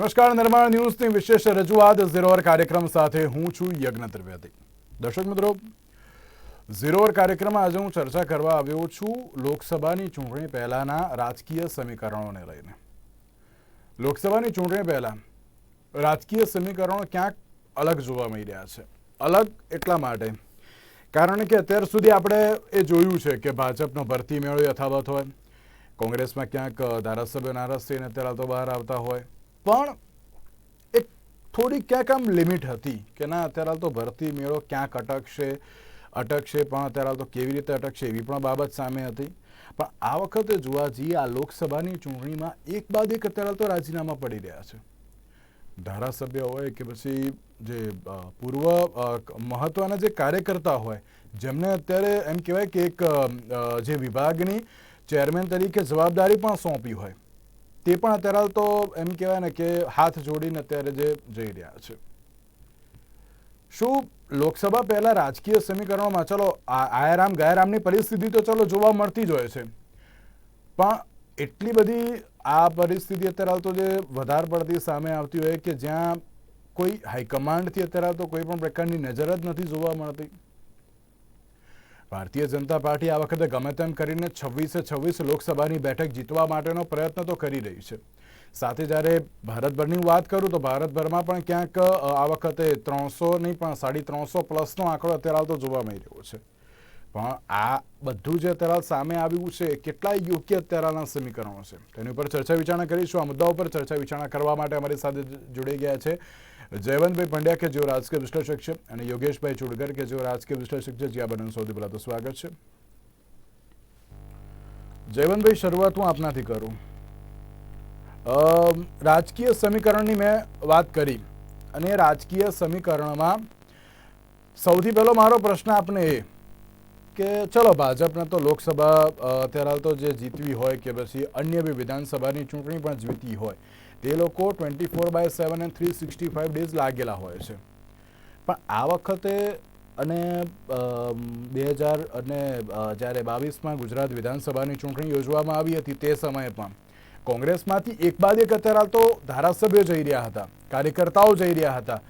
નમસ્કાર, નિર્માણ ન્યૂઝની વિશેષ રજૂઆત ઝીરોર કાર્યક્રમ સાથે હું છું યજ્ઞ ત્રિવેદી. દર્શક મિત્રો ઝીરો અવર કાર્યક્રમમાં આજે હું ચર્ચા કરવા આવ્યો છું લોકસભાની ચૂંટણી પહેલાંના રાજકીય સમીકરણોને લઈને. લોકસભાની ચૂંટણી પહેલાં રાજકીય સમીકરણો ક્યાંક અલગ જોવા મળી રહ્યા છે. અલગ એટલા માટે, કારણ કે અત્યાર સુધી આપણે એ જોયું છે કે ભાજપનો ભરતી મેળો યથાવત હોય, કોંગ્રેસમાં ક્યાંક ધારાસભ્યો નારાજ થઈને અત્યારે તો બહાર આવતા હોય પણ એક થોડી ક્યાંક આમ લિમિટ હતી કે ના, અત્યારે હાલ તો ભરતી મેળો ક્યાંક અટકશે અટકશે પણ અત્યારે હાલ તો કેવી રીતે અટકશે એવી પણ બાબત સામે હતી. પણ આ વખતે જોવા જઈએ, આ લોકસભાની ચૂંટણીમાં એક બાદ એક અત્યારે હાલ તો રાજીનામા પડી રહ્યા છે. ધારાસભ્ય હોય કે પછી જે પૂર્વ મહત્ત્વના જે કાર્યકર્તા હોય, જેમને અત્યારે એમ કહેવાય કે એક જે વિભાગની ચેરમેન તરીકે જવાબદારી પણ સોંપી હોય. તે પણ અત્યારે તો એમ કહેવાય ને કે હાથ જોડીને અત્યારે જે જઈ રહ્યા છે. શું લોકસભા પહેલા રાજકીય સમીકરણોમાં, ચલો આયારામ ગાયરામની પરિસ્થિતિ તો ચલો જોવા મળતી જ હોય છે. પણ એટલી બધી આ પરિસ્થિતિ અત્યારે તો જે વધારે પડતી સામે આવતી હોય કે જ્યાં કોઈ હાઈકમાન્ડથી અત્યારે તો કોઈ પણ પ્રકારની નજર જ નથી જોવા મળતી. ભારતીય જનતા પાર્ટી આ વખતે ગમે તેમ કરીને છવ્વીસે છવ્વીસ લોકસભાની બેઠક જીતવા માટેનો પ્રયત્ન તો કરી રહી છે. સાથે જ્યારે ભારતભરની વાત કરું તો ભારતભરમાં પણ ક્યાંક આ વખતે ત્રણસો નહીં પણ સાડી ત્રણસો પ્લસનો આંકડો અત્યારે આવતો જોવા મળી રહ્યો છે. પણ આ બધું જે અત્યારે સામે આવ્યું છે કેટલા યોગ્ય અત્યારના સમીકરણો છે. તેની ઉપર ચર્ચા વિચારણા કરીશું. આ મુદ્દા ઉપર ચર્ચા વિચારણા કરવા માટે અમારી સાથે જોડાઈ ગયા છે. જયવંતભાઈ પંડ્યા કે જેઓ રાજકીય વિશ્લેષક છે અને યોગેશભાઈ ચુડગર કે જેઓ રાજકીય વિશ્લેષક છે, જે આ બંને સૌથી પહેલા તો સ્વાગત છે. જયવંતભાઈ, શરૂઆત હું આપનાથી કરું. રાજકીય સમીકરણની મેં વાત કરી અને રાજકીય સમીકરણમાં સૌથી પહેલો મારો પ્રશ્ન આપને એ કે ચલો ભાજપને તો લોકસભા અત્યારે તો જે જીતવી હોય કે પછી અન્ય બી વિધાનસભાની ચૂંટણી પણ જીતી હોય તે લોકો twenty four by seven and three sixty five days લાગેલા હોય છે. પણ આ વખતે અને બે હજાર અને જ્યારે બાવીસમાં ગુજરાત વિધાનસભાની ચૂંટણી યોજવામાં આવી હતી તે સમયે પણ કોંગ્રેસમાંથી એક બાદ એક અત્યારે તો ધારાસભ્યો જઈ રહ્યા હતા, કાર્યકર્તાઓ જઈ રહ્યા હતા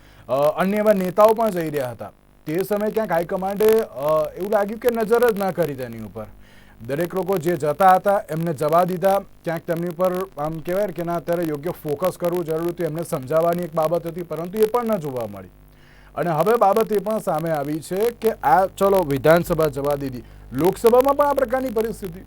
અન્ય એવા નેતાઓ પણ જઈ રહ્યા હતા. તે સમયે ક્યાંક હાઈકમાન્ડે એવું લાગ્યું કે નજર જ ના કરી તેની ઉપર. દરેક લોકો જે જતા હતા, એમને જવા દીધા. ક્યાંક તેમની ઉપર આમ કહેવાય કે ના, અત્યારે યોગ્ય ફોકસ કરવું જરૂરી હતું, એમને સમજાવવાની એક બાબત હતી, પરંતુ એ પણ ન જોવા મળી. અને હવે બાબત એ પણ સામે આવી છે કે આ, ચલો, વિધાનસભા જવા દીધી. લોકસભામાં પણ આ પ્રકારની પરિસ્થિતિ.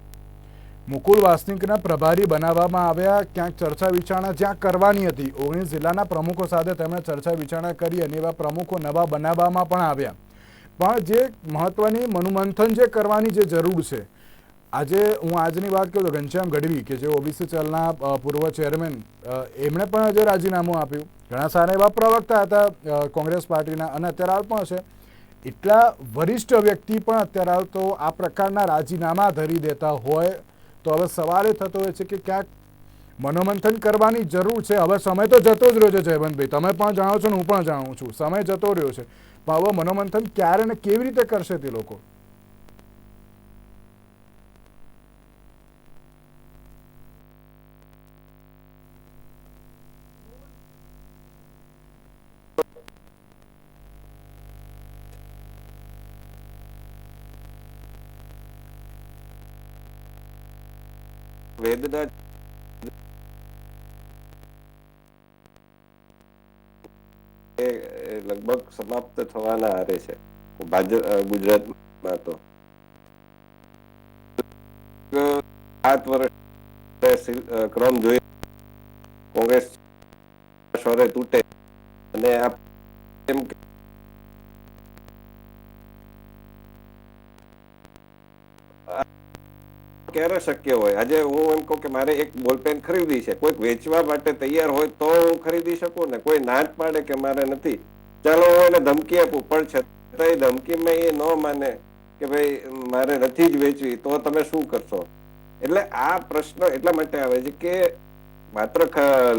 મુકુલ વાસનિકના પ્રભારી બનાવવામાં આવ્યા, ક્યાંક ચર્ચા વિચારણા જ્યાં કરવાની હતી. ઓગણીસ જિલ્લાના પ્રમુખો સાથે તેમણે ચર્ચા વિચારણા કરી અને એવા પ્રમુખો નવા બનાવવામાં પણ આવ્યા. પણ જે મહત્વની મનુમંથન જે કરવાની જે જરૂર છે આજે હું આજની વાત કરું તો ઘનશ્યામ ગઢવી કે જે ઓબીસી ચલના પૂર્વ ચેરમેન એમણે પણ આજે રાજીનામું આપ્યું. ઘણા સારા એવા પ્રવક્તા હતા કોંગ્રેસ પાર્ટીના અને અત્યારે હાલ પણ છે. એટલા વરિષ્ઠ વ્યક્તિ પણ અત્યારે હાલ તો આ પ્રકારના રાજીનામા ધરી દેતા હોય તો હવે સવાલ એ થતો હોય છે કે ક્યાંક મનોમંથન કરવાની જરૂર છે. હવે સમય તો જતો જ રહ્યો છે, જયવંતભાઈ. તમે પણ જાણો છો ને હું પણ જાણું છું. સમય જતો રહ્યો છે. પણ હવે મનોમંથન ક્યારે ને કેવી રીતે કરશે તે લોકો? વેદના લગભગ સમાપ્ત થવાના આરે છે. ગુજરાતમાં તો. સાત વર્ષ ક્રમ જોઈ કોંગ્રેસ સ્વરે તૂટે. અને આપ કે ક્યારે શક્ય હોય. આજે હું એમ કહું કે મારે એક બોલપેન ખરીદી છે. કોઈક વેચવા માટે તૈયાર હોય તો હું ખરીદી શકું ને કોઈ ના જ પાડે કે મારે નથી. ચાલો હું એને ધમકી આપું, પણ છતાંય ધમકીમાં એ ન માને કે ભાઈ, મારે નથી જ વેચવી, તો તમે શું કરશો? એટલે આ પ્રશ્ન એટલા માટે આવે છે કે માત્ર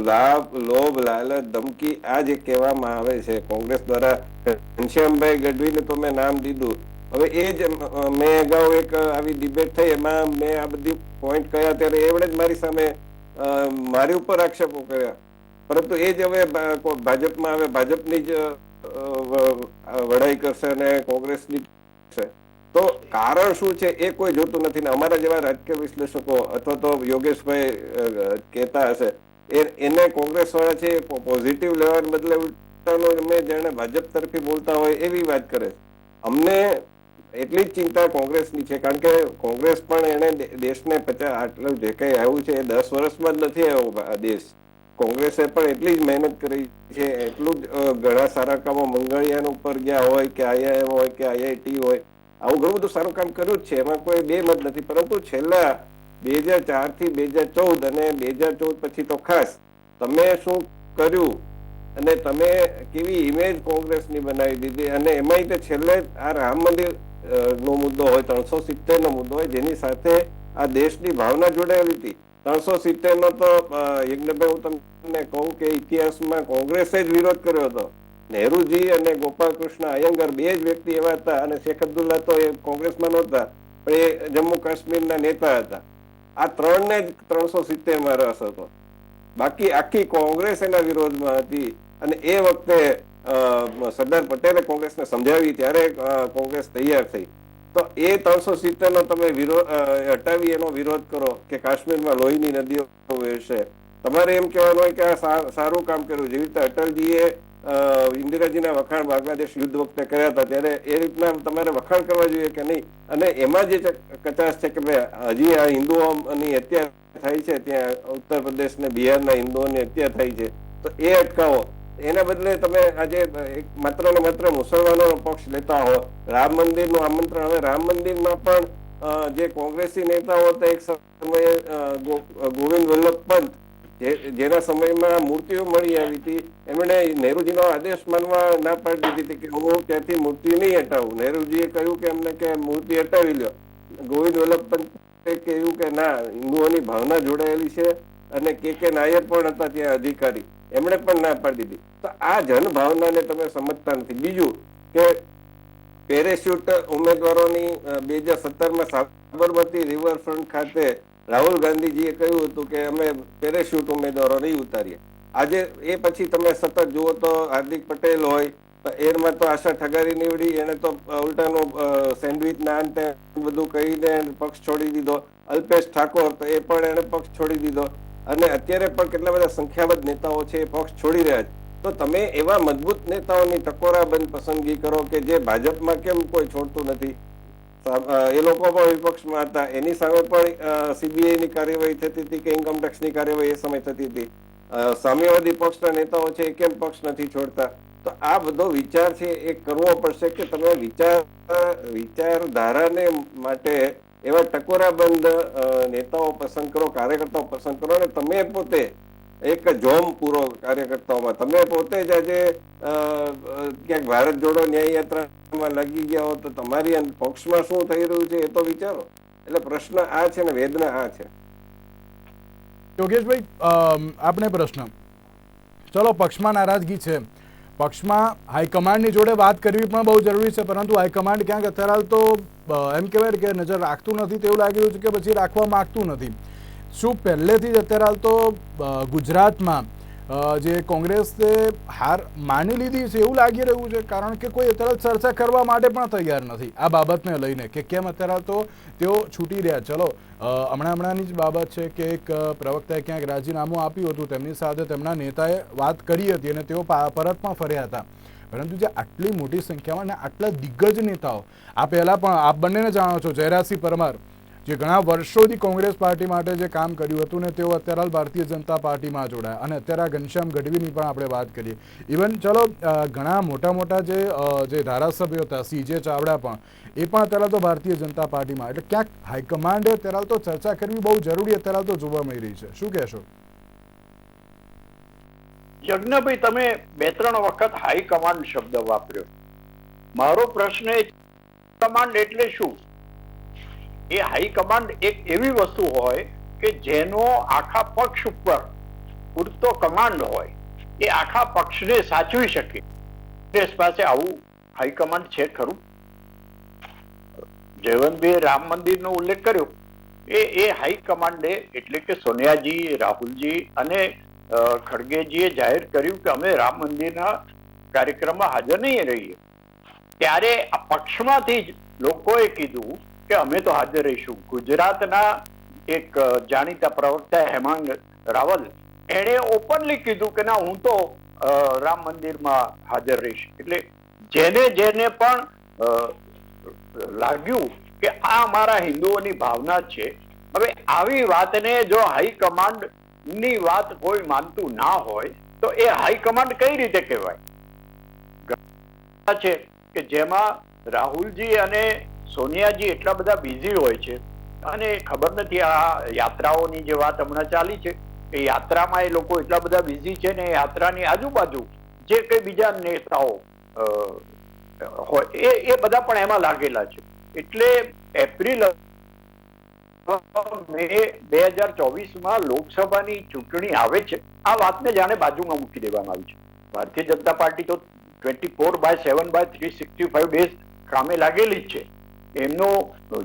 લાભ, લોભ, લાલચ, ધમકી આ જે કહેવામાં આવે છે, કોંગ્રેસ દ્વારા ઘનશ્યામભાઈ ગઢવીને તો મેં નામ દીધું. હવે એ જ મેં અગાઉ એક આવી ડિબેટ થઈ, એમાં મેં આ બધી પોઈન્ટ કહ્યા ત્યારે એમણે જ મારી સામે મારી ઉપર આક્ષેપો કર્યા. પરંતુ એ જ હવે ભાજપમાં હવે ભાજપની જ વડાઈ કરશે અને કોંગ્રેસની છે. તો કારણ શું છે એ કોઈ જોતું નથી ને અમારા જેવા રાજકીય વિશ્લેષકો અથવા તો યોગેશભાઈ કહેતા હશે, એ, એને કોંગ્રેસ વાળા છે પોઝિટિવ લેવાને બદલે ઉલટાનો અમે જેને ભાજપ તરફી બોલતા હોય એવી વાત કરે અમને એટલી જ ચિંતા કોંગ્રેસની છે, કારણ કે કોંગ્રેસ પણ એને દેશને આટલું જે કંઈ આવ્યું છે એ દસ વર્ષમાં જ નથી આવ્યો દેશ. કોંગ્રેસે પણ એટલી જ મહેનત કરી છે, એટલું જ ઘણા સારા કામો મંગળયાન ઉપર ગયા હોય કે આઈઆઈએમ હોય કે આઈઆઈટી હોય, આવું ઘણું બધું સારું કામ કર્યું જ છે, એમાં કોઈ બે મત નથી. પરંતુ છેલ્લા બે હજાર ચારથી બે હજાર ચૌદ અને બે હજાર ચૌદ પછી તો ખાસ તમે શું કર્યું અને તમે કેવી ઇમેજ કોંગ્રેસની બનાવી દીધી? અને એમાંય તે છેલ્લે આ રામ મંદિર નો મુદ્દો હોય, ત્રણસો સિત્તેર નો મુદ્દો હોય, જેની સાથે આ દેશની ભાવના જોડાયેલી હતી. ત્રણસો સિત્તેર નો તો યજ્ઞભાઈ, હું તમને કહું કે ઇતિહાસમાં કોંગ્રેસે જ વિરોધ કર્યો હતો. નહેરુજી અને ગોપાલકૃષ્ણ અયંગર બે જ વ્યક્તિ એવા હતા અને શેખ અબ્દુલ્લા તો એ કોંગ્રેસમાં નહોતા, પણ એ જમ્મુ કાશ્મીરના નેતા હતા. આ ત્રણને જ ત્રણસો સિત્તેરમાં રસ હતો. બાકી આખી કોંગ્રેસ એના વિરોધમાં હતી અને એ વખતે સરદાર પટેલે કોંગ્રેસને સમજાવી ત્યારે કોંગ્રેસ તૈયાર થઈ. તો એ ત્રણસો સિત્તેર નો તમે વિરોધ હટાવી એનો વિરોધ કરો કે કાશ્મીરમાં લોહીની નદીઓ વહેશે. તમારે એમ કહેવાનું હોય કે આ સારું કામ કર્યું. જેવી રીતે અટલજીએ ઇન્દિરાજીના વખાણ બાંગ્લાદેશ યુદ્ધ વખતે કર્યા હતા, ત્યારે એ રીતના તમારે વખાણ કરવા જોઈએ કે નહીં? અને એમાં જે કચાશ છે કે ભાઈ, હજી આ હિન્દુઓની હત્યા થાય છે, ત્યાં ઉત્તર પ્રદેશ ને બિહારના હિન્દુઓની હત્યા થાય છે, તો એ અટકાવો. એના બદલે તમે આજે એક માત્ર ને માત્ર મુસલમાનોનો પક્ષ લેતા હો. રામ મંદિરનું આમંત્રણ. હવે રામ મંદિરમાં પણ જે કોંગ્રેસી નેતાઓ હતા, એક સમયે ગોવિંદ વલ્લભ પંત જેના સમયમાં મૂર્તિઓ મળી આવી હતી. એમણે નહેરુજીનો આદેશ માનવા ના પાડી દીધી હતી કે હું ત્યાંથી મૂર્તિ નહીં હટાવું. નહેરુજીએ કહ્યું કે એમને કે મૂર્તિ હટાવી લ્યો. ગોવિંદ વલ્લભ પંતે કહ્યું કે ના, હિન્દુઓની ભાવના જોડાયેલી છે અને કે કે નાયર પણ હતા ત્યાં અધિકારી. એમણે પણ ના પાડી દીધી. તો આ જનભાવનાને તમે સમજતા નથી. બીજું કે પેરેશ્યુટ ઉમેદવારોની બે હજાર સત્તરમાં સાબરમતી રિવરફ્રન્ટ ખાતે રાહુલ ગાંધીજીએ કહ્યું હતું કે અમે પેરેશ્યુટ ઉમેદવારો નહીં ઉતારીએ. આજે એ પછી તમે સતત જુઓ તો હાર્દિક પટેલ હોય એરમાં તો આશા ઠગારી નીવડી એને તો ઉલટાનું સેન્ડવિચ ના અંતે બધું કહીને પક્ષ છોડી દીધો. અલ્પેશ ઠાકોર તો એ પણ એને પક્ષ છોડી દીધો. અને અત્યારે પણ કેટલા બધા સંખ્યાબંધ નેતાઓ છે એ પક્ષ છોડી રહ્યા છે. તો તમે એવા મજબૂત નેતાઓની ટકોરાબંધ પસંદગી કરો કે જે ભાજપમાં કેમ કોઈ છોડતું નથી? એ લોકો પણ વિપક્ષમાં હતા. એની સામે પણ સીબીઆઈની કાર્યવાહી થતી હતી કે ઇન્કમ ટેક્સની કાર્યવાહી એ સમય થતી હતી. સામ્યવાદી પક્ષના નેતાઓ છે એ કેમ પક્ષ નથી છોડતા? તો આ બધો વિચાર છે એ કરવો પડશે કે તમે વિચાર, વિચારધારાને માટે એવા ટકોરાબંધ નેતાઓ પસંદ કરો, કાર્યકર્તાઓ પસંદ કરો અને તમે પોતે એક જોમ પૂરો કાર્યકર્તાઓમાં. તમે પોતે જ આજે ક્યાંક ભારત જોડો ન્યાય યાત્રામાં લાગી ગયા હો તો તમારી પક્ષમાં શું થઈ રહ્યું છે એ તો વિચારો. એટલે પ્રશ્ન આ છે ને વેદના આ છે. યોગેશભાઈ આપણે પ્રશ્ન. ચલો, પક્ષમાં નારાજગી છે. પક્ષમાં હાઈકમાન્ડની જોડે વાત કરવી પણ બહુ જરૂરી છે, પરંતુ હાઈકમાન્ડ ક્યાંક અત્યારે હાલ તો એમ કહેવાય કે નજર રાખતું નથી, તેવું લાગી રહ્યું છે કે પછી રાખવા માગતું નથી. શું પહેલેથી જ અત્યારે હાલ તો ગુજરાતમાં જે કોંગ્રેસે હાર માની લીધી છે એવું લાગી રહ્યું છે, કારણ કે કોઈ અત્યારે ચર્ચા કરવા માટે પણ તૈયાર નથી. આ બાબતને લઈને કે કેમ અત્યારે તો તેઓ છૂટી રહ્યા. ચલો હમણાં હમણાંની જ બાબત છે કે એક પ્રવક્તાએ ક્યાંક રાજીનામું આપ્યું હતું, તેમની સાથે તેમના નેતાએ વાત કરી હતી અને તેઓ પરત પણ ફર્યા હતા. પરંતુ જે આટલી મોટી સંખ્યામાં અને આટલા દિગ્ગજ નેતાઓ, આ પહેલાં પણ આપ બંનેને જાણો છો, જયરાજસિંહ પરમાર જે ઘણા વર્ષોથી કોંગ્રેસ પાર્ટી માટે જે કામ કર્યું હતું ને તેઓ અત્યારે હાલ ભારતીય જનતા પાર્ટીમાં જોડાયા. અને અત્યારે ઘનશ્યામ ગઢવીની પણ આપણે વાત કરીએ. ઇવન ચલો ઘણા મોટા મોટા જે જે ધારાસભ્યો હતા સીજે ચાવડા પણ, એ પણ અત્યારે તો ભારતીય જનતા પાર્ટીમાં. એટલે ક્યાંક હાઈકમાન્ડે અત્યારે તો ચર્ચા કરવી બહુ જરૂરી અત્યારે તો જોવા મળી રહી છે. શું કહેશો? યજ્ઞભાઈ, તમે બે ત્રણ વખત હાઈકમાન્ડ શબ્દ વાપર્યો. મારો પ્રશ્ન એ કમાન્ડ એટલે શું? એ હાઈકમાન્ડ એક એવી વસ્તુ હોય કે જેનો આખા પક્ષ ઉપર પૂરતો કમાન્ડ હોય, એ આખા પક્ષને સાચવી શકે. કોંગ્રેસ પાસે આવું હાઈકમાન્ડ છે ખરું? જયવંતભાઈ રામ મંદિરનો ઉલ્લેખ કર્યો. એ એ હાઈ કમાન્ડે એટલે કે સોનિયાજી, રાહુલજી અને ખડગેજીએ જાહેર કર્યું કે અમે રામ મંદિરના કાર્યક્રમમાં હાજર નહીં રહીએ. ત્યારે આ પક્ષમાંથી જ લોકોએ કીધું કે અમે તો હાજર રહીશું. ગુજરાતના એક જાણીતા પ્રવક્તા હેમાંગ રાવલ, એણે ઓપનલી કીધું કે ના, હું તો રામ મંદિરમાં હાજર રહીશ. એટલે જેને જેને પણ લાગ્યું કે આ અમારા હિન્દુઓની ભાવના છે, હવે આવી વાતને જો હાઈકમાન્ડની વાત કોઈ માનતું ના હોય, તો એ હાઈકમાન્ડ કઈ રીતે કહેવાય? છે કે જેમાં રાહુલજી અને સોનિયાજી એટલા બધા બિઝી હોય છે. અને ખબર નથી આ યાત્રાઓની જે વાત હમણાં ચાલી છે, એ યાત્રામાં એ લોકો એટલા બધા બિઝી છે ને યાત્રાની આજુબાજુ જે કઈ બીજા નેતાઓ હોય, એ એ બધા પણ એમાં લાગેલા છે. એટલે એપ્રિલ મે બે હજાર ચોવીસમાં લોકસભાની ચૂંટણી આવે છે. આ વાતને જાણે બાજુમાં મૂકી દેવામાં આવી છે. ભારતીય જનતા પાર્ટી તો twenty four by seven by three sixty five days કામે લાગેલી જ છે. એમનું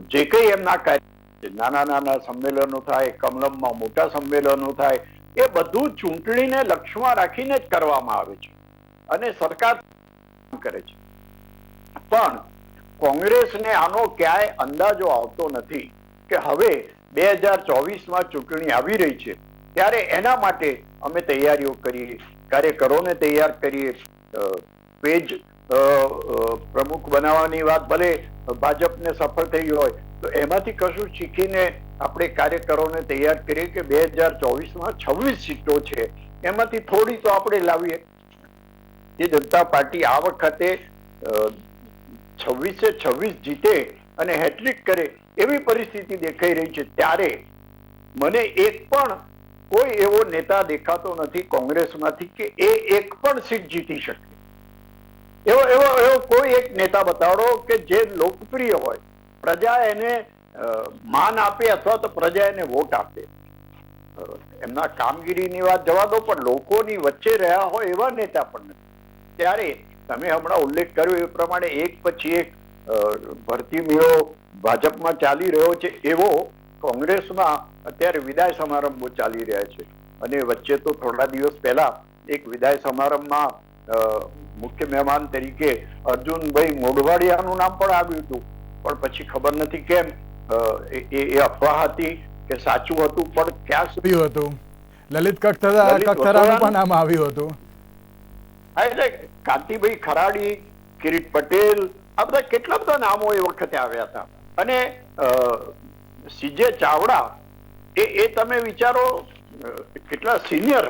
જે કંઈ એમના કાર્ય નાના નાના સંમેલનો થાય, કમલમમાં મોટા સંમેલનો થાય, એ બધું ચૂંટણીને લક્ષ્યમાં રાખીને જ કરવામાં આવે છે. અને સરકાર કરે છે. પણ કોંગ્રેસને આનો ક્યાંય અંદાજો આવતો નથી કે હવે બે હજાર ચોવીસમાં ચૂંટણી આવી રહી છે, ત્યારે એના માટે અમે તૈયારીઓ કરીએ, કાર્યકરોને તૈયાર કરીએ પેજ પ્રમુખ બનાવવાની વાત ભલે ભાજપને સફળ થઈ હોય, તો એમાંથી કશું શીખીને આપણે કાર્યકરોને તૈયાર કરીએ કે બે હજાર ચોવીસમાં છવ્વીસ સીટો છે, એમાંથી થોડી તો આપણે લાવીએ. જે જનતા પાર્ટી આ વખતે છવ્વીસે છવ્વીસ જીતે અને હેટ્રિક કરે એવી પરિસ્થિતિ દેખાઈ રહી છે. ત્યારે મને એક પણ કોઈ એવો નેતા દેખાતો નથી કોંગ્રેસમાંથી કે એ એક પણ સીટ જીતી શકે. એવો એવો એવો કોઈ એક નેતા બતાડો કે જે લોકપ્રિય હોય. પ્રજા એને માન આપે અથવા તો પ્રજા એને વોટ આપે. એમના કામગીરીની વાત જવા દો, પણ લોકોની વચ્ચે રહ્યા હોય એવા નેતા પણ નથી. ત્યારે તમે હમણાં ઉલ્લેખ કર્યો એ પ્રમાણે એક પછી એક ભરતી મેળો ભાજપમાં ચાલી રહ્યો છે. એવો કોંગ્રેસમાં અત્યારે વિદાય સમારંભો ચાલી રહ્યા છે. અને વચ્ચે તો થોડા દિવસ પહેલા એક વિદાય સમારંભમાં મુખ્ય મહેમાન તરીકે અર્જુનભાઈ મોઢવાડિયાનું નામ પણ આવ્યું હતું. પણ પછી ખબર નથી કેમ એ અફવા હતી કે સાચું હતું પણ ક્યાં સુધી હતું? લલિત પણ નામ આવ્યું હતું. એટલે કાંતિભાઈ ખરાડી કિરીટ પટેલ આ બધા કેટલા બધા નામો એ વખતે આવ્યા હતા. અને સીજે ચાવડા એ એ તમે વિચારો કેટલા સિનિયર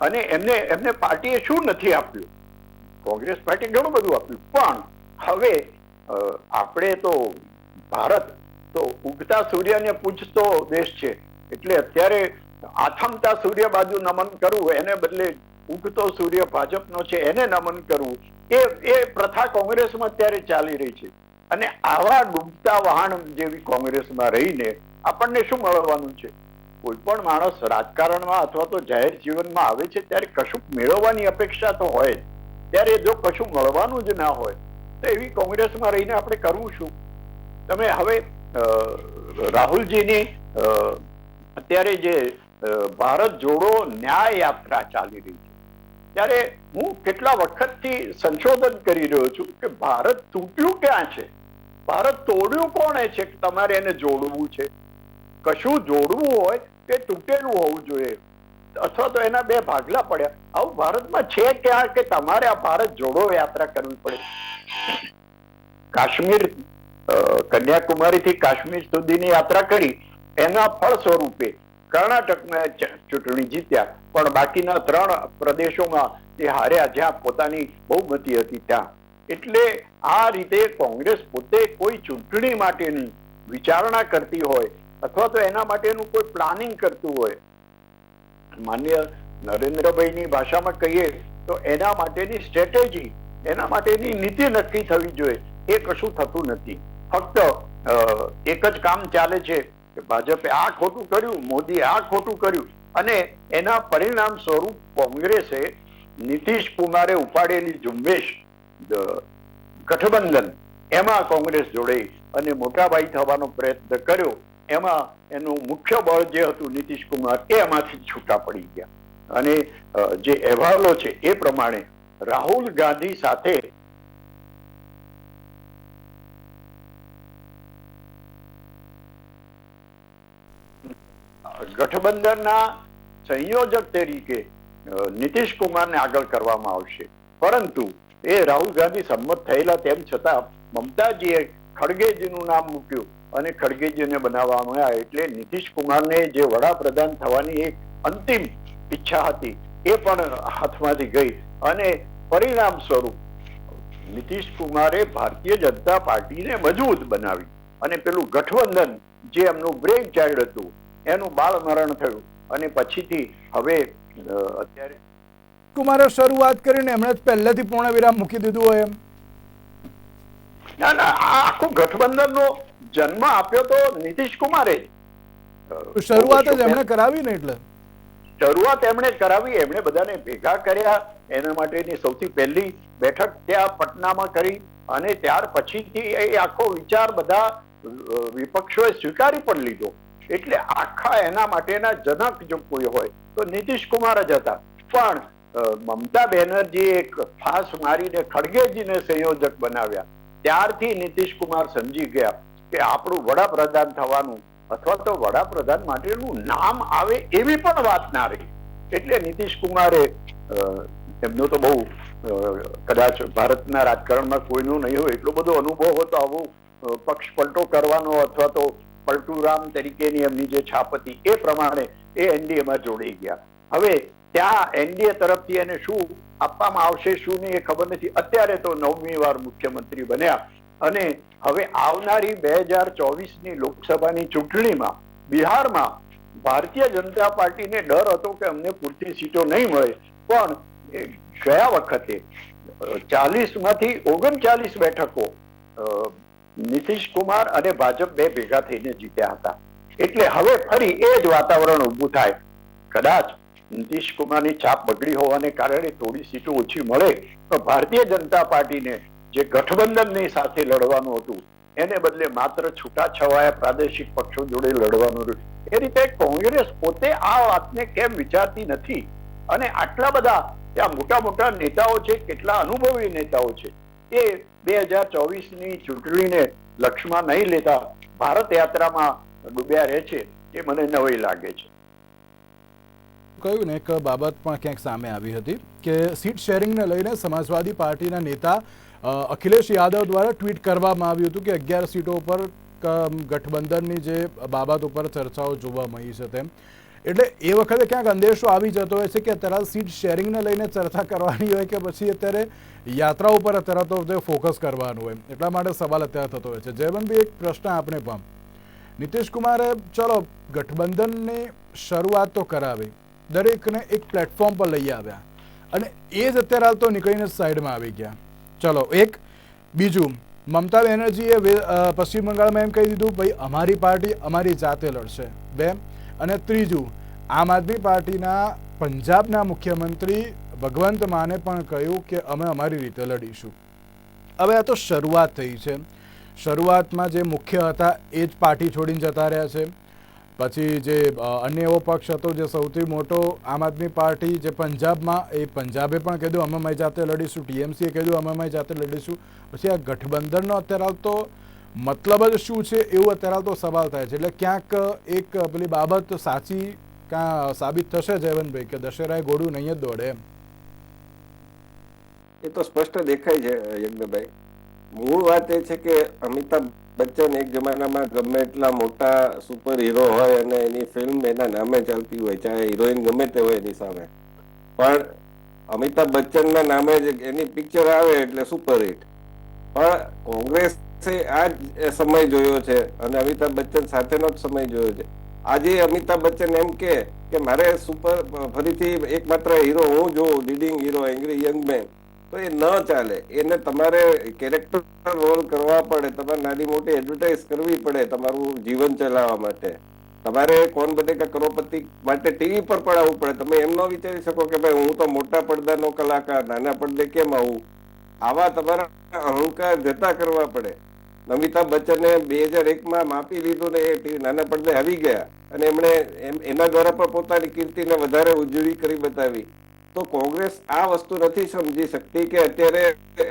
અને એમને એમને પાર્ટીએ શું નથી આપ્યું? કોંગ્રેસ પાર્ટી ઘણું બધું આપ્યું. પણ હવે આપણે તો ભારત તો ઉગતા સૂર્યને પૂજતો દેશ છે. એટલે અત્યારે આથમતા સૂર્ય બાજુ નમન કરવું, એને બદલે ઉગતો સૂર્ય ભાજપનો છે, એને નમન કરવું, એ એ પ્રથા કોંગ્રેસમાં અત્યારે ચાલી રહી છે. અને આવા ડૂબતા વહાણ જેવી કોંગ્રેસમાં રહીને આપણને શું મળવાનું છે? કોઈ પણ માણસ રાજકારણમાં અથવા તો જાહેર જીવનમાં આવે છે, ત્યારે કશુંક મેળવવાની અપેક્ષા તો હોય જ. ત્યારે જો કશું મળવાનું જ ના હોય, તો એવી કોંગ્રેસમાં રહીને આપણે કરવું શું? તમે હવે રાહુલજીની અત્યારે જે ભારત જોડો ન્યાય યાત્રા ચાલી રહી છે. ત્યારે હું કેટલા વખતથી સંશોધન કરી રહ્યો છું કે ભારત તૂટ્યું ક્યાં છે? ભારત તોડ્યું કોણે છે? કે તમારે એને જોડવું છે. કશું જોડવું હોય તે તૂટેલું હોવું જોઈએ. અથવા તો એના બે ભાગલા પડ્યા. આવું ભારતમાં છે ક્યાં કે તમારે આ ભારત જોડો યાત્રા કરવી પડે? કાશ્મીર કન્યાકુમારી કન્યાકુમારીથી કાશ્મીર સુધીની યાત્રા કરી, એના ફળ સ્વરૂપે કર્ણાટકમાં ચૂંટણી જીત્યા. પણ બાકીના ત્રણ પ્રદેશોમાં એ હાર્યા, જ્યાં પોતાની બહુમતી હતી ત્યાં. એટલે આ રીતે કોંગ્રેસ પોતે કોઈ ચૂંટણી માટેની વિચારણા કરતી હોય, અથવા તો એના માટેનું કોઈ પ્લાનિંગ કરતું હોય માન્ય નરેન્દ્રભાઈની ભાષામાં કહીએ તો એના માટેની સ્ટ્રેટેજી એના માટેની નીતિ નક્કી થવી જોઈએ. એ કશું થતું નથી. ફક્ત એક જ કામ ચાલે છે કે ભાજપે આ ખોટું કર્યું મોદી આ ખોટું કર્યું અને એના પરિણામ સ્વરૂપ કોંગ્રેસે નીતિશ કુમારે ઉપાડેલી ઝુંબેશ ગઠબંધન, એમાં કોંગ્રેસ જોડે અને મોટાભાઈ થવાનો પ્રયત્ન કર્યો. એમાં એનું મુખ્ય બળ જે હતું નીતિશ કુમાર, એ એમાંથી છૂટા પડી ગયા. અને જે અહેવાલો છે એ પ્રમાણે રાહુલ ગાંધી સાથે ગઠબંધનના સંયોજક તરીકે નીતિશ કુમારને આગળ કરવામાં આવશે. પરંતુ એ રાહુલ ગાંધી સંમત થયેલા તેમ છતાં મમતાજીએ ખડગેજીનું નામ મૂક્યું. અને ખડગેજીને બનાવવામાં આવ્યા. એટલે નીતિશ કુમારને જે વડાપ્રધાન થવાની એક અંતિમ ઈચ્છા હતી એ પણ હાથમાંથી ગઈ. અને પરિણામ સ્વરૂપ નીતિશ કુમારે ભારતીય જનતા પાર્ટીને મજબૂત બનાવી. અને પેલું ગઠબંધન જે એમનું બ્રેક ચાઇલ્ડ હતું એનું બાળ મરણ થયું. અને પછીથી હવે અત્યારે કુમારે શરૂઆત કરીને એમણે પહેલેથી પૂર્ણ વિરામ મૂકી દીધું હોય એમ. ના ના આખું ગઠબંધનનો જન્મ આપ્યો તો નીતિશ કુમારે. શરૂઆત જ એમણે કરાવી ને એટલે? શરૂઆત એમણે કરાવી. એમણે બધાને ભેગા કર્યા. એના માટેની સૌથી પહેલી બેઠક ત્યાં પટનામાં કરી અને ત્યાર પછીથી એ આખો વિચાર બધા વિપક્ષોએ સ્વીકારી પણ લીધો. એટલે આખા એના માટેના જનક જો કોઈ હોય તો નીતિશ કુમાર જ હતા. પણ મમતા બેનર્જી એક ફાસ મારીને ખડગેજીને સંયોજક બનાવ્યા. ત્યારથી નીતિશ કુમાર સમજી ગયા. કે આપણું વડાપ્રધાન થવાનું અથવા તો વડાપ્રધાન માટેનું નામ આવે એવી પણ વાત ના રહી. એટલે નીતિશ કુમારે એમનો તો બહુ કદાચ ભારતના રાજકારણમાં કોઈનું નહીં હોય એટલો બધો અનુભવ હતો, આવું પક્ષ પલટો કરવાનો અથવા તો પલટુરામ તરીકેની એમની જે છાપ હતી એ પ્રમાણે એ એનડીએમાં જોડાઈ ગયા. હવે ત્યાં એનડીએ તરફથી એને શું આપવામાં આવશે શું નહીં એ ખબર નથી. અત્યારે તો નવમી વાર મુખ્યમંત્રી બન્યા. અને હવે આવનારી બે હજાર ચોવીસની લોકસભાની ચૂંટણીમાં, બિહારમાં ભારતીય જનતા પાર્ટીને ડર હતો કે અમને પૂરતી સીટો નહીં મળે. પણ ગયા વખતે ચાલીસમાંથી ઓગણચાલીસ બેઠકો નીતિશ કુમાર અને ભાજપ બે ભેગા થઈને જીત્યા હતા. એટલે હવે ફરી એ જ વાતાવરણ ઊભું થાય. કદાચ નીતિશ કુમારની છાપ બગડી હોવાને કારણે થોડી સીટો ઓછી મળે તો ભારતીય જનતા પાર્ટીને જે ગઠબંધનની સાથે લડવાનું હતું, એને બદલે માત્ર છૂટાછવાયા પ્રાદેશિક પક્ષો જોડે લડવાનું એ રીતે કોંગ્રેસ પોતે આ વાતને કેમ વિચારતી નથી? અને આટલા બધા ત્યાં મોટા મોટા નેતાઓ છે, કેટલા અનુભવી નેતાઓ છે, એ બે હજાર ચોવીસની ચૂંટણીને લક્ષમાં નહીં લેતા ભારત યાત્રામાં ડૂબ્યા રહે છે, એ મને નવાઈ લાગે છે. કહ્યું ને, એક બાબત પણ ક્યાંક સામે આવી હતી કે સીટ શેરિંગને લઈને સમાજવાદી પાર્ટીના નેતા અખિલેશ યાદવ દ્વારા ટ્વીટ કરવામાં આવ્યું હતું કે અગિયાર સીટો ઉપર ગઠબંધનની જે બાબત ઉપર ચર્ચાઓ જોવા મળી છે તેમ. એટલે એ વખતે ક્યાંક અંદેશો આવી જતો હોય છે કે અત્યારે સીટ શેરિંગને લઈને ચર્ચા કરવાની હોય કે પછી અત્યારે યાત્રા ઉપર અત્યારે તો જે ફોકસ કરવાનું હોય એટલા માટે સવાલ અત્યારે થતો હોય છે. જયવંતભાઈ એક પ્રશ્ન આપણે પણ. નીતિશ કુમારે, ચલો, ગઠબંધનની શરૂઆત તો કરાવી. દરેકને એક પ્લેટફોર્મ પર લઈ આવ્યા. અને એ જ અત્યારે હાલ તો નીકળીને સાઈડમાં આવી ગયા. ચલો, એક, બીજું, મમતા બેનર્જીએ પશ્ચિમ બંગાળમાં એમ કહી દીધું, ભાઈ, અમારી પાર્ટી અમારી જાતે લડશે. બે, અને ત્રીજું, આમ આદમી પાર્ટીના પંજાબના મુખ્યમંત્રી ભગવંત માને પણ કહ્યું કે અમે અમારી રીતે લડીશું. હવે આ તો શરૂઆત થઈ છે. શરૂઆતમાં જે મુખ્ય હતા એ જ પાર્ટી છોડીને જતા રહ્યા છે. પછી જે અન્ય એવો પક્ષ હતો જે સૌથી મોટો આમ આદમી પાર્ટી જે પંજાબમાં, એ પંજાબે પણ કીધું અમે અમારી જાતે લડીશું, ટીએમસીએ કીધું અમે અમારી જાતે લડીશું. પછી આ ગઠબંધનનો અત્યારે તો મતલબ જ શું છે એવું અત્યારે તો સવાલ થાય છે. એટલે ક્યાંક એક પેલી બાબત સાચી કાં સાબિત થશે જયવંતભાઈ? કે દશેરાએ ઘોડું નહીં જ દોડે એમ? એ તો સ્પષ્ટ દેખાય છે યજ્ઞભાઈ. મૂળ વાત એ છે કે અમિતાભ બચ્ચન એક જમાનામાં ગમે એટલા મોટા સુપર હીરો હોય અને એની ફિલ્મ એના નામે ચાલતી હોય, ચાહે હિરોઈન ગમે તે હોય એની સામે. પણ અમિતાભ બચ્ચનના નામે જ એની પિક્ચર આવે એટલે સુપરહિટ પણ કોંગ્રેસે આ જ સમય જોયો છે અને અમિતાભ બચ્ચન સાથેનો જ સમય જોયો છે. આજે અમિતાભ બચ્ચન એમ કે કે મારે સુપર, ફરીથી એકમાત્ર હીરો હું જોઉં leading hero, angry young man. તો એ ન ચાલે. એને તમારે કેરેક્ટર રોલ કરવા પડે, તમારે નાની મોટી એડવર્ટાઇઝ કરવી પડે તમારું જીવન ચલાવવા માટે. તમારે કોણ બનેગા કરોડપતિ માટે ટીવી પર પણ આવવું પડે. તમે એમ ન વિચારી શકો કે ભાઈ હું તો મોટા પડદાનો કલાકાર, નાના પડદે કેમ આવું? આવા તમારા અહંકાર જતા કરવા પડે. અમિતાભ બચ્ચને બે હજાર એકમાં માપી લીધું ને એ ટીવી નાના પડદે આવી ગયા. અને એમણે એમ- એના દ્વારા પણ પોતાની કીર્તિને વધારે ઉજળી કરી બતાવી. તો કોંગ્રેસ આ વસ્તુ નથી સમજી શકતી કે અત્યારે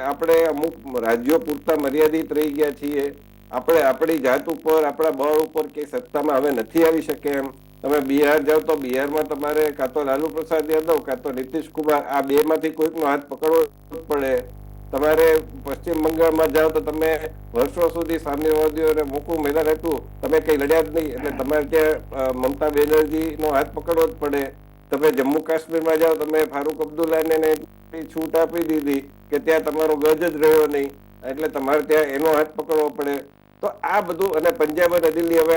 આપણે અમુક રાજ્યો પૂરતા મર્યાદિત રહી ગયા છીએ. આપણે આપણી જાત ઉપર, આપણા બળ ઉપર કે સત્તામાં હવે નથી આવી શકે એમ. તમે બિહાર જાઓ તો બિહારમાં તમારે કાં તો લાલુ પ્રસાદ યાદવ, કાં તો નીતિશ કુમાર, આ બે માંથી કોઈકનો હાથ પકડવો પડે. તમારે પશ્ચિમ બંગાળમાં જાઓ તો તમે વર્ષો સુધી સામ્યવાદીઓને મોકું મેદાન હતું તમે કઈ લડ્યા જ નહીં. એટલે તમારે ત્યાં મમતા બેનર્જીનો હાથ પકડવો જ પડે. તમે જમ્મુ કાશ્મીરમાં જાઓ, તમે ફારૂક અબ્દુલ્લાને છૂટ આપી દીધી કે ત્યાં તમારો ગજ જ રહ્યો નહીં. એટલે તમારે ત્યાં એનો હાથ પકડવો પડે. તો આ બધું, અને પંજાબ અને દિલ્હી હવે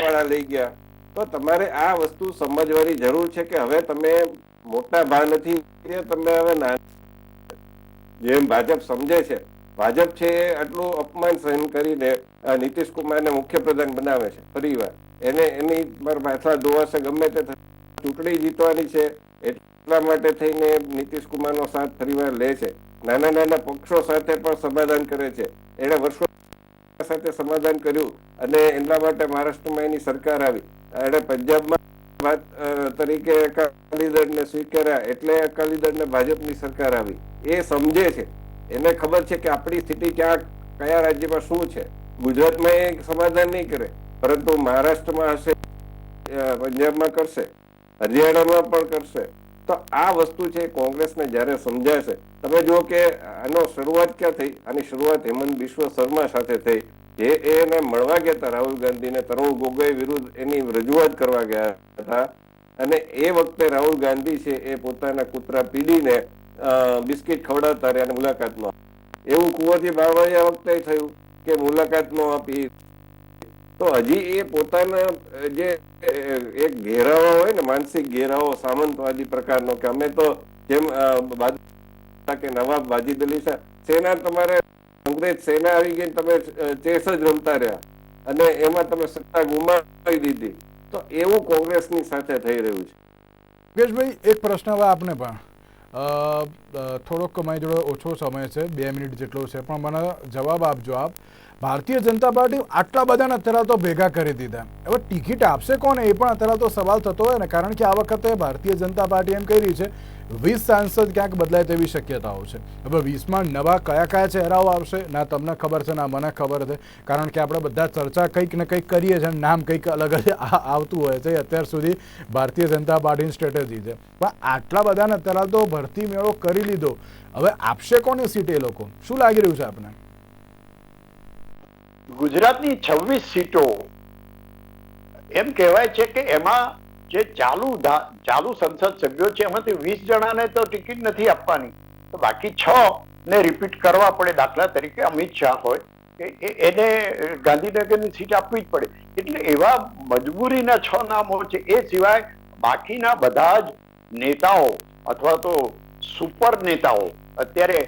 વાળા લઈ ગયા. તો તમારે આ વસ્તુ સમજવાની જરૂર છે કે હવે તમે મોટા ભા નથી તમે હવે ના જેમ ભાજપ સમજે છે. ભાજપ છે એ આટલું અપમાન સહન કરીને નીતિશ કુમારને મુખ્યપ્રધાન બનાવે છે. ફરીવાર એને એની પર પાછા ધોવાશે, ગમે તે. ચૂંટણી જીતવાની છે, એટલા માટે થઈને નીતિશ કુમારનો સાથ ફરીવાર લે છે. નાના નાના પક્ષો સાથે પણ સમાધાન કરે છે. એણે વર્ષો સાથે સમાધાન કર્યું અને એના માટે મહારાષ્ટ્રમાં એની સરકાર આવી. એણે પંજાબમાં વાત તરીકે અકાલી દળને સ્વીકાર્યા એટલે અકાલી દળને ભાજપની સરકાર આવી. એ સમજે છે. એને ખબર છે કે આપણી સ્થિતિ ક્યાં, કયા રાજ્યમાં શું છે. ગુજરાતમાં એ સમાધાન નહીં કરે. પરંતુ મહારાષ્ટ્રમાં હશે પંજાબમાં કરશે. હરિયાણામાં પણ કરશે. તો આ વસ્તુ છે કોંગ્રેસને જ્યારે સમજાશે, તમે જુઓ કે આનો શરૂઆત ક્યાં થઈ? આની શરૂઆત હેમંત બિશ્વ શર્મા સાથે થઈ. જે એને મળવા ગયા હતા રાહુલ ગાંધીને, તરુણ ગોગોઈ વિરુદ્ધ એની રજૂઆત કરવા ગયા હતા. અને એ વખતે રાહુલ ગાંધી છે એ પોતાના કૂતરા પીડીને બિસ્કિટ ખવડાવતા રહ્યા અને મુલાકાતમાં. એવું કુંવરજી બાવળિયા વખતે થયું કે મુલાકાત નો આપી. તો હજી એ પોતાના જે એક ઘેરાવો હોય ને, માનસિક ઘેરાવો, સામંતવાદી પ્રકારનો કે અમે તો જેમ કે નવાબ વાજીદ અલી શાહ સેના તમારે અંગ્રેજ સેના આવી ગઈ તમે ચેસ જ રમતા રહ્યા. અને એમાં તમે સત્તા ગુમાવી દીધી. તો એવું કોંગ્રેસની સાથે થઈ રહ્યું છે. યોગેશભાઈ, એક પ્રશ્ન હવે આપને પણ. થોડોક મારી જોડે ઓછો સમય છે, બે મિનિટ જેટલો છે, પણ મને જવાબ આપજો આપ. ભારતીય જનતા પાર્ટી આટલા બધાને અત્યારે તો ભેગા કરી દીધા. હવે ટિકિટ આપશે કોને એ પણ અત્યારે તો સવાલ થતો હોય ને, કારણ કે આ વખતે ભારતીય જનતા પાર્ટી એમ કહી રહી છે વીસ સાંસદ ક્યાંક બદલાય તેવી શક્યતાઓ છે. હવે વીસમાં નવા કયા કયા ચહેરાઓ આવશે, ના તમને ખબર છે, ના મને ખબર છે. કારણ કે આપણે બધા ચર્ચા કંઈક ને કંઈક કરીએ છીએ નામ કંઈક અલગ જ આવતું હોય છે. અત્યાર સુધી ભારતીય જનતા પાર્ટીની સ્ટ્રેટેજી છે. પણ આટલા બધાને અત્યારે તો ભરતી મેળો કરી લીધો. હવે આપશે કોને સીટ એ લોકો? શું લાગી રહ્યું છે આપને? ગુજરાતની છવ્વીસ સીટો એમ કહેવાય છે કે એમાં જે ચાલુ ચાલુ સંસદ સભ્યો છે, એમાંથી વીસ જણાને તો ટિકિટ નથી આપવાની. તો બાકી છ ને રિપીટ કરવા પડે દાખલા તરીકે, અમિત શાહ હોય એને ગાંધીનગરની સીટ આપવી જ પડે. એટલે એવા મજબૂરીના છ નામો છે, એ સિવાય બાકીના બધા જ નેતાઓ અથવા તો સુપર નેતાઓ, અત્યારે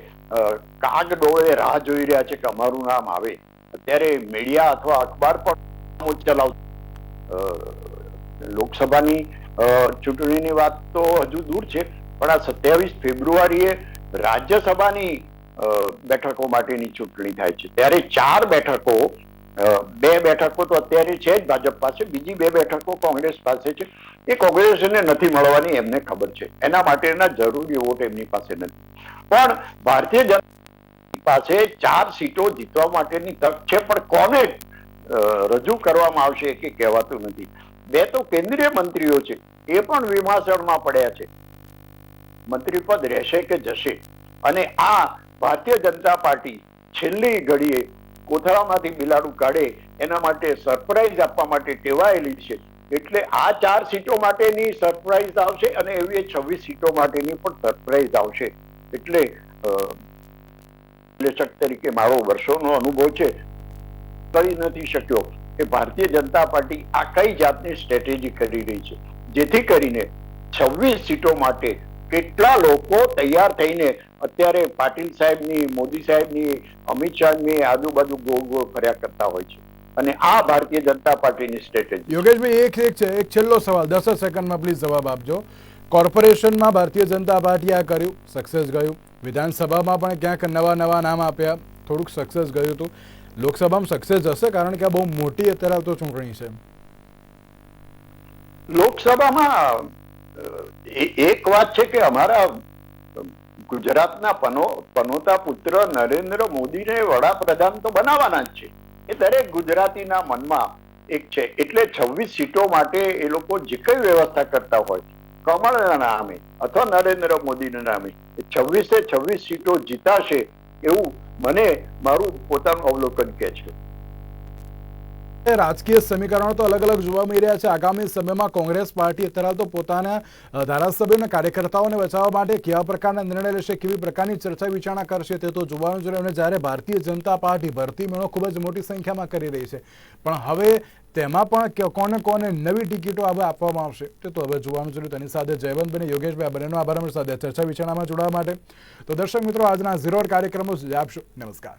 કાગ ડોળે રાહ જોઈ રહ્યા છે કે અમારું નામ આવે. અત્યારે મીડિયા અથવા અખબાર પણ ચલાવ લોકસભાની ચૂંટણીની વાત તો હજુ દૂર છે, પણ આ સત્યાવીસ ફેબ્રુઆરીએ રાજ્યસભાની બેઠકો માટેની ચૂંટણી થાય છે. ત્યારે ચાર બેઠકો બે બેઠકો તો અત્યારે છે જ ભાજપ પાસે, બીજી બે બેઠકો કોંગ્રેસ પાસે છે. એ કોંગ્રેસને નથી મળવાની એમને ખબર છે. એના માટેના જરૂરી વોટ એમની પાસે નથી. પણ ભારતીય જનતા પાસે ચાર સીટો જીતવા માટેની તક છે, પણ કોને રજૂ કરવામાં આવશે કે કહેવાતું નથી. બે તો કેન્દ્રીય મંત્રીઓ છે, એ પણ વિમાસણમાં પડ્યા છે. મંત્રી પદ રહેશે કે જશે? અને આ ભારતીય જનતા પાર્ટી છેલ્લી ઘડીએ કોથળામાંથી બિલાડું કાઢે, એના માટે સરપ્રાઈઝ આપવા માટે ટેવાયેલી છે. એટલે આ ચાર સીટો માટેની સરપ્રાઈઝ આવશે અને એવી છવ્વીસ સીટો માટેની પણ સરપ્રાઈઝ આવશે. એટલે વિશ્લેષક તરીકે મારો વર્ષોનો અનુભવ છે. કરી નથી શક્યો. કે ભારતીય જનતા પાર્ટી આ કઈ જાતની સ્ટ્રેટેજી કરી રહી છે? જેથી કરીને છવ્વીસ સીટો માટે કેટલા લોકો તૈયાર થઈને અત્યારે પાટીલ સાહેબની, મોદી સાહેબની, અમિત શાહની આજુબાજુ ગોળ ગોળ ફર્યા કરતા હોય છે. અને આ ભારતીય જનતા પાર્ટીની સ્ટ્રેટેજી યોગેશભાઈ, એક એક છે, એક છેલ્લો સવાલ, દસ સેકન્ડમાં પ્લીઝ જવાબ આપજો. કોર્પોરેશનમાં ભારતીય જનતા પાર્ટી આ કર્યું સક્સેસ ગયું. વિધાનસભામાં પણ ક્યાંક નવા નવા નામ આપ્યા, થોડુંક સક્સેસ ગયું હતું. લોકસભામાં સક્સેસ જશે કારણ કે આ બહુ મોટી અત્યારે આવતો ચૂંટણી છે. લોકસભામાં એક વાત છે કે અમારા ગુજરાતના પનો, પનોતા પુત્ર નરેન્દ્ર મોદીને વડાપ્રધાન તો બનાવવાના જ છે. એ દરેક ગુજરાતીના મનમાં એક છે. એટલે છવ્વીસ સીટો માટે એ લોકો જે કઈ વ્યવસ્થા કરતા હોય, કમળના નામે અથવા નરેન્દ્ર મોદીના નામે છવ્વીસે છવ્વીસ સીટો જીતાશે એવું મને મારું પોતાનું અવલોકન કે છે. રાજકીય સમીકરણો તો અલગ અલગ જોવા મળી રહ્યા છે. આગામી સમયમાં કોંગ્રેસ પાર્ટી અત્યારે તો પોતાના અ, ધારાસભ્યો અને કાર્યકર્તાઓને બચાવવા માટે કેવા પ્રકારના નિર્ણય લેશે કેવી પ્રકારની ચર્ચા વિચારણા કરશે તે તો જોવાનું જોઈએ અને જ્યારે ભારતીય જનતા પાર્ટી ભરતી મેળો ખૂબ જ મોટી સંખ્યામાં કરી રહી છે. પણ હવે તેમાં પણ કોને કોને નવી ટિકિટો હવે આપવામાં આવશે તે તો હવે જોવાનું જોઈએ તેની સાથે જયવંતભાઈ અને યોગેશભાઈ બંનેનો આભાર અમારી સાથે ચર્ચા વિચારણામાં જોડાવા માટે. તો દર્શક મિત્રો આજના ઝીરો કાર્યક્રમો સુધી આપશો. નમસ્કાર.